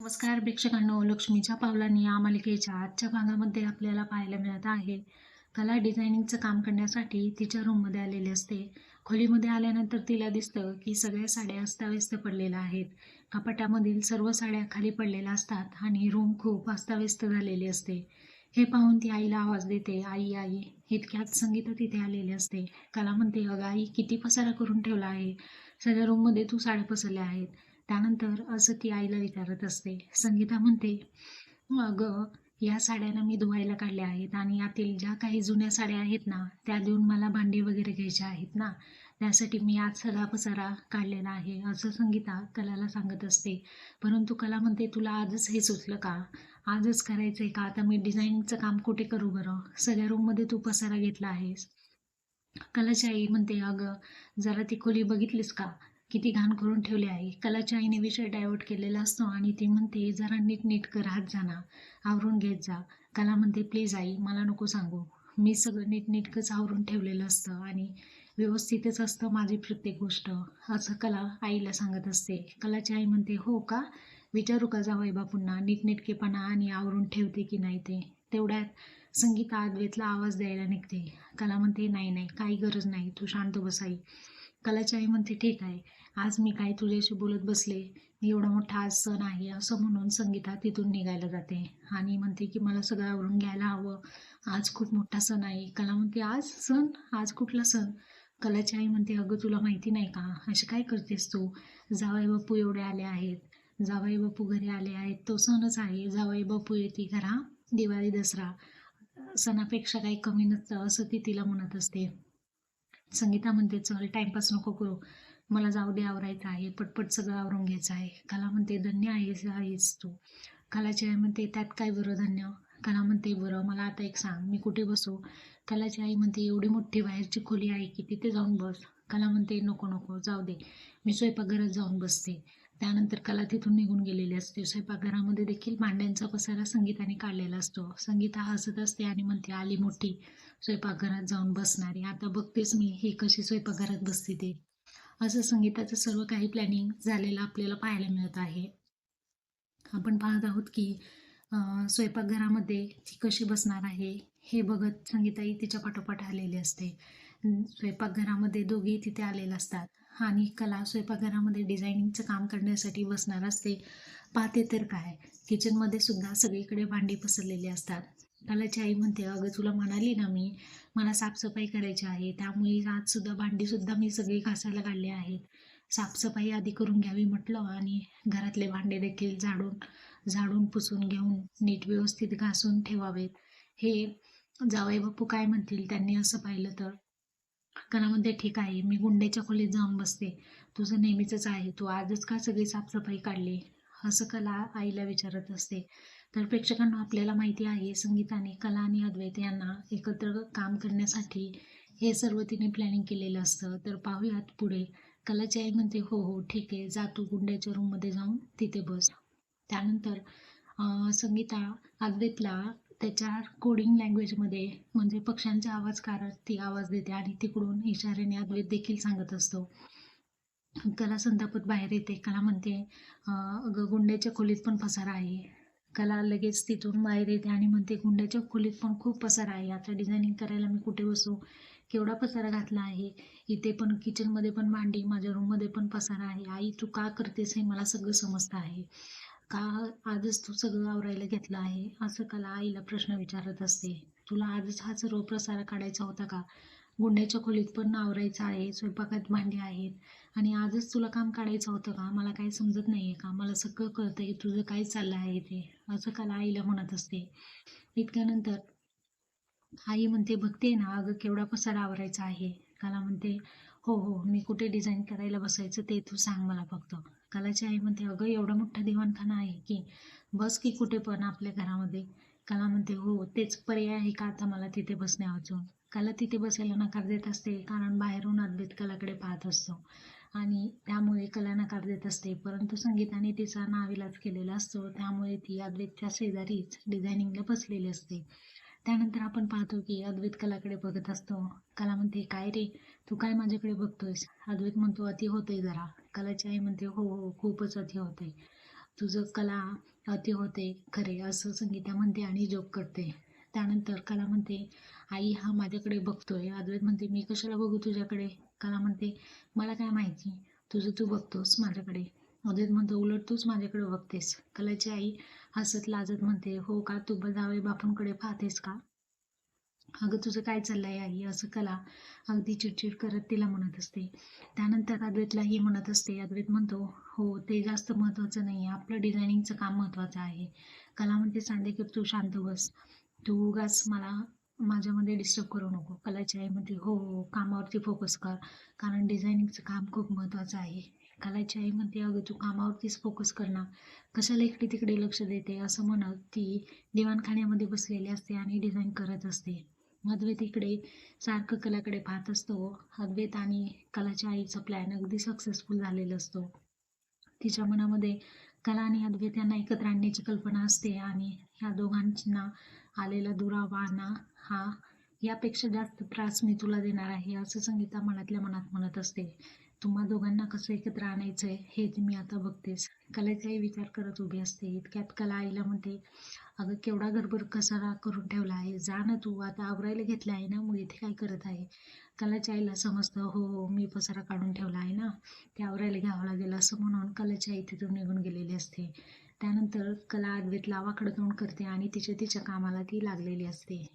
नमस्कार प्रेक्षकांनो लक्ष्मीच्या पावलांनी या मालिकेच्या आजच्या भागामध्ये आपल्याला पाहायला मिळत आहे. कला डिझायनिंगचं काम करण्यासाठी तिच्या रूममध्ये आलेली असते. खोलीमध्ये आल्यानंतर तिला दिसतं की सगळ्या साड्या अस्ताव्यस्त पडलेल्या आहेत. कपाटामधील सर्व साड्या खाली पडलेल्या असतात आणि रूम खूप अस्ताव्यस्त झालेली असते. हे पाहून ती आईला आवाज देते आई आई इतक्यात संगीता तिथे आलेली असते. कला म्हणते अगं आई किती पसारा करून ठेवला आहे. सगळ्या रूममध्ये तू साड्या पसरल्या आहेत. त्यानंतर असं ती आईला विचारत असते. संगीता म्हणते अगं या साड्यांना मी धुवायला काढल्या आहेत आणि यातील ज्या काही जुन्या साड्या आहेत ना त्या देऊन मला भांडी वगैरे घ्यायच्या आहेत ना त्यासाठी मी आज सगळा पसारा काढलेला आहे असं संगीता कलाला सांगत असते. परंतु कला म्हणते तुला आजच हे सुचलं का? आजच करायचं आहे का? आता मी डिझाईनचं काम कुठे करू बरं? सगळ्या रूममध्ये तू पसारा घेतला आहेस. कलाची आई म्हणते अगं जरा ती खोली बघितलीस का? किती घाण करून ठेवले आहे. कलाच्या आईने विषय डायव्हर्ट केलेला असतो आणि ती म्हणते जरा नीट नीट कर जा ना. आवरून घेत जा. कला म्हणते प्लीज आई मला नको सांगू. मी सगळं नीटनीटकंच आवरून ठेवलेलं असतं आणि व्यवस्थितच असतं माझी प्रत्येक गोष्ट. असं कला आईला सांगत असते. कलाची आई म्हणते हो का? विचारू का जावई बापूंना नीटनेटकेपणा आणि आवरून ठेवते की नाही ते? तेवढ्यात संगीता अद्वेतला आवाज द्यायला निघते. कला म्हणते नाही नाही काही गरज नाही. तू शांत बसाई कलाची आई म्हणते ठीक आहे. आज मी काय तुझ्याशी बोलत बसले? एवढा मोठा आज सण आहे असं म्हणून संगीता तिथून निघायला जाते. आणि म्हणते की मला सगळं आवरून घ्यायला हवं. आज खूप मोठा सण आहे. कला म्हणते आज सण? आज कुठला सण? कलाची आई म्हणते अगं तुला माहिती नाही का? असे काय करतेस तू? जावाई बापू एवढे आले आहेत. जावाई बापू घरी आले आहेत. तो सणच आहे. जावाई बापू येते घरा दिवाळी दसरा. सणापेक्षा काही कमी नसतं असं ती तिला म्हणत असते. संगीता म्हणते चल टाइमपास नको करू. मला जाऊ दे आवरायचं आहे. पटपट सगळं आवरून घ्यायचं आहे. कला म्हणते धन्य आहेस आहेस तू. कलाची आई म्हणते त्यात काय बरं धन्य? कला म्हणते बरं मला आता एक सांग. मी कुठे बसू? कलाची आई म्हणते एवढी मोठी बाहेरची खोली आहे की तिथे जाऊन बस. कला म्हणते नको नको जाऊ दे. मी स्वयंपाकघरात जाऊन बसते. त्यानंतर कला तिथून निघून गेलेली असते. स्वयंपाकघरामध्ये देखील भांड्यांचा पसारा संगीताने काढलेला असतो. संगीता हसत असते आणि म्हणते आली मोठी स्वयंपाकघरात जाऊन बसणारी. आता बघतेच मी ही कशी स्वयंपाकघरात बसते ते. असं संगीताचं सर्व काही प्लॅनिंग झालेलं आपल्याला पाहायला मिळत आहे. आपण पाहत आहोत की स्वयंपाकघरामध्ये ती कशी बसणार आहे हे बघत संगीताई तिच्या पाठोपाठ आलेली असते. स्वयंपाकघरामध्ये दोघेही तिथे आलेले असतात. आणि कला स्वयंपाकघरामध्ये डिझायनिंगचं काम करण्यासाठी बसणार असते. पाहते तर काय किचनमध्ये सुद्धा सगळीकडे भांडी पसरलेली असतात. कलाची आई म्हणते अगं तुला म्हणाली ना मी मला साफसफाई करायची आहे त्यामुळे आजसुद्धा भांडीसुद्धा मी सगळी घासायला काढली आहेत. साफसफाई आधी करून घ्यावी म्हटलं आणि घरातले भांडे देखील झाडून झाडून पुसून घेऊन नीट व्यवस्थित घासून ठेवावेत. हे जावई बापू काय म्हणतील त्यांनी असं पाहिलं तर? कला म्हणते ठीक आहे मी गुंड्याच्या खोलीत जाऊन बसते. तुझं नेहमीचंच आहे तू आजच का सगळी साफसफाई काढली? असं कला आईला विचारत असते. तर प्रेक्षकांना आपल्याला माहिती आहे संगीताने कला आणि अद्वैत यांना एकत्र काम करण्यासाठी हे सर्व तिने प्लॅनिंग केलेलं असतं. तर पाहूयात पुढे. कलाची आई म्हणते हो हो ठीक आहे जा तू गुंड्याच्या रूममध्ये जाऊन तिथे बस. त्यानंतर संगीता अद्वैतला त्याच्या कोडिंग लँग्वेजमध्ये म्हणजे पक्ष्यांचा आवाज काढत ती आवाज देते आणि तिकडून इशाऱ्याने अद्वैत देखील सांगत असतो. कला संतापत बाहेर येते. कला म्हणते अगं गुंड्याच्या खोलीत पण पसारा आहे. कला लगेच तिथून बाहेर येते आणि म्हणते गुंड्याच्या खोलीत पण खूप पसारा आहे. आता डिझायनिंग करायला मी कुठे बसू? केवढा पसारा घातला आहे? इथे पण किचनमध्ये पण भांडी माझ्या रूममध्ये पण पसारा आहे. आई तू का करतेस हे मला सगळं समजतं आहे. का आजच तू सगळं आवरायला घेतलं आहे. असं कला आईला प्रश्न विचारत असते. तुला आजच हा सर्व प्रसारा काढायचा होता का? गुंड्याच्या खोलीत पण आवरायचं आहे स्वयंपाकात भांडी आहेत. आणि आजच तुला काम काढायचं होतं का? मला काही समजत नाही आहे का? मला सगळं कळतं की तुझं काय चाललं आहे ते. असं कला आईला म्हणत असते. इतक्यानंतर आई म्हणते बघते ना अगं केवढा पसारा आवरायचा आहे. कला म्हणते हो हो मी कुठे डिझाईन करायला बसायचं ते तू सांग मला फक्त. कलाची आई म्हणते अगं एवढा मोठा दिवाणखाना आहे की बस की कुठे पण आपल्या घरामध्ये. कला म्हणते हो तेच पर्याय आहे का आता मला तिथे बसण्या अजून? कला तिथे बसायला नकार देत असते कारण बाहेरून अद्भुत कलाकडे पाहत असतो. आणि त्यामुळे कला नकार देत असते परंतु संगीताने तिचा नाविलाज केलेला असतो त्यामुळे ती अद्वैतच्या शेजारीच डिझायनिंगला बसलेली असते. त्यानंतर आपण पाहतो की अद्वैत कलाकडे बघत असतो. कला म्हणते काय रे? तू काय माझ्याकडे बघतोयस? अद्वैत म्हणतो अति होतंय जरा. कलाची आई म्हणते हो हो खूपच अति होतंय. तुझं कला अति होते खरे असं संगीता म्हणते आणि जोक करते. त्यानंतर कला म्हणते आई हा माझ्याकडे बघतोय. अद्वैत म्हणते मी कशाला बघू तुझ्याकडे? कला म्हणते मला काय माहिती? तुझं तू बघतोस माझ्याकडे. अद्वैत म्हणतो उलट तूच माझ्याकडे बघतेस. कलाची आई हसत लाजत म्हणते हो का? तू जावे बापूंकडे पाहतेस का? अगं तुझं काय चाललंय आई? असं कला. अगदी चिडचिड करत तिला म्हणत असते. त्यानंतर अद्वैतलाही म्हणत असते अद्वैत म्हणतो हो ते जास्त महत्त्वाचं नाही आहे. आपलं डिझायनिंगचं काम महत्त्वाचं आहे. कला म्हणते की तू शांत बस. तू उगाच मला माझ्यामध्ये डिस्टर्ब करू नको. कलाची आई म्हणते हो हो कामावरती फोकस कर. कारण डिझायनिंगचं काम खूप महत्त्वाचं आहे. कलाची आई म्हणते अगं तू कामावरतीच फोकस कर ना. कशाला इकडे तिकडे लक्ष देते? असं म्हणत ती दिवाणखान्यामध्ये बसलेली असते आणि डिझाईन करत असते. अद्वैत इकडे सारखं कलाकडे पाहत असतो. अद्वैत आणि कलाच्या आईचा प्लॅन अगदी सक्सेसफुल झालेला असतो. तिच्या मनामध्ये कला आणि अद्वैत यांना एकत्र आणण्याची कल्पना असते आणि ह्या दोघांना आलेला दुरावाना हा यापेक्षा जास्त त्रास मी तुला देणार आहे असं संगीता मनातल्या मनात म्हणत असते. तुम्हा दोघांना कसं एकत्र आणायचं आहे हे मी आता बघतेस कलेचाही विचार करत उभी असते इतक्यात कला आईला म्हणते अगं केवढा गडबड कसारा करून ठेवला आहे जा ना तू आता आवरायला घेतला आहे ना मग इथे काय करत आहे? कलाच्या आईला समजतं हो हो मी पसारा काढून ठेवला आहे ना ते आवरायला घ्यावं लागेल असं म्हणून कलाची आई तिथून निघून गेलेली असते. त्यानंतर कला अद्वैत लावाकडे तोंड करते आणि तिच्या तिच्या कामाला ती लागलेली असते.